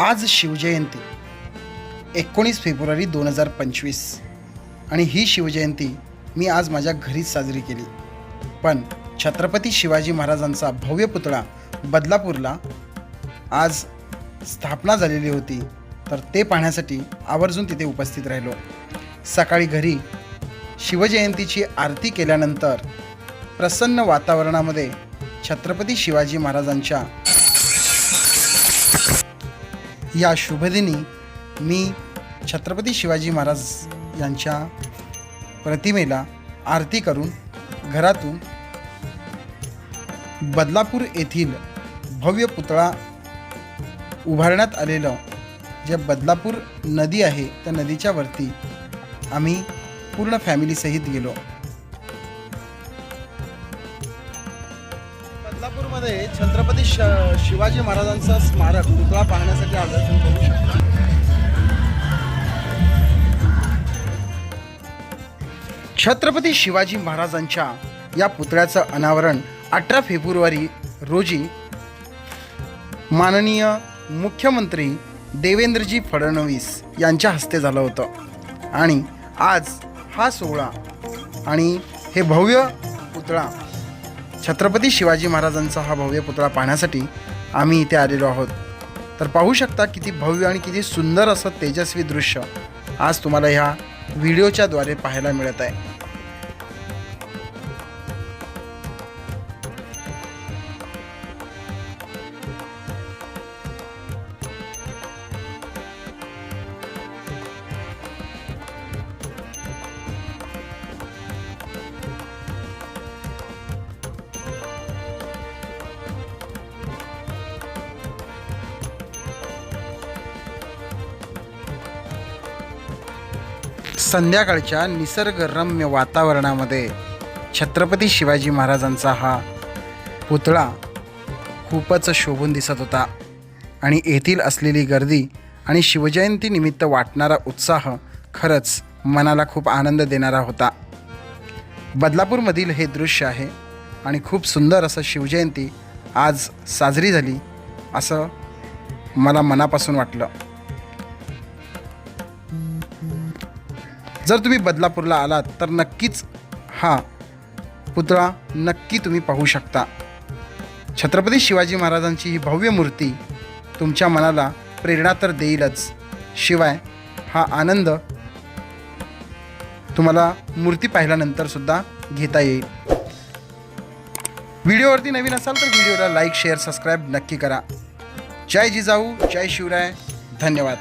आज शिवजयंती एकोणीस फेब्रुवारी दोन हजार पंचवीस. आणि ही शिवजयंती मी आज माझ्या घरीच साजरी केली. पण छत्रपती शिवाजी महाराजांचा भव्य पुतळा बदलापूरला आज स्थापना झालेली होती तर ते पाहण्यासाठी आवर्जून तिथे उपस्थित राहिलो. सकाळी घरी शिवजयंतीची आरती केल्यानंतर प्रसन्न वातावरणामध्ये छत्रपती शिवाजी महाराजांच्या या शुभदिनी मी छत्रपती शिवाजी महाराज यांच्या प्रतिमेला आरती करून घरातून बदलापूर येथील भव्य पुतळा उभारण्यात आलेलं जे बदलापूर नदी आहे त्या नदीच्या वरती आम्ही पूर्ण फॅमिलीसहित गेलो. बदलापूरमध्ये छत्रपती शिवाजी महाराजांचा स्मारक पुतळा पाहण्यासाठी आवर्जून करू शकता. छत्रपती शिवाजी महाराजांच्या या पुतळ्याचं अनावरण अठरा फेब्रुवारी रोजी माननीय मुख्यमंत्री देवेंद्रजी फडणवीस यांच्या हस्ते झालं होतं. आणि आज हा सोहळा आणि हे भव्य पुतळा छत्रपती शिवाजी महाराजांचा हा भव्य पुतळा पाहण्यासाठी आम्ही इथे आलेलो आहोत. तर पाहू शकता किती भव्य आणि किती सुंदर असं तेजस्वी दृश्य आज तुम्हाला ह्या व्हिडिओच्या द्वारे पाहायला मिळत आहे. संध्याकाळच्या निसर्गरम्य वातावरणामध्ये छत्रपती शिवाजी महाराजांचा हा पुतळा खूपच शोभून दिसत होता. आणि येथील असलेली गर्दी आणि शिवजयंतीनिमित्त वाटणारा उत्साह खरंच मनाला खूप आनंद देणारा होता. बदलापूरमधील हे दृश्य आहे आणि खूप सुंदर असं शिवजयंती आज साजरी झाली असं मला मनापासून वाटलं. जर तुम्ही बदलापूरला आलात तर नक्कीच हा पुतळा नक्की तुम्ही पाहू शकता. छत्रपती शिवाजी महाराजांची ही भव्य मूर्ती तुमच्या मनाला प्रेरणा तर देईलच. शिवाय हा आनंद तुम्हाला मूर्ती पाहिल्यानंतर सुद्धा घेता येईल. व्हिडिओवरती नवीन असाल तर व्हिडिओला लाईक शेअर सबस्क्राईब नक्की करा. जय जिजाऊ जय शिवराय. धन्यवाद.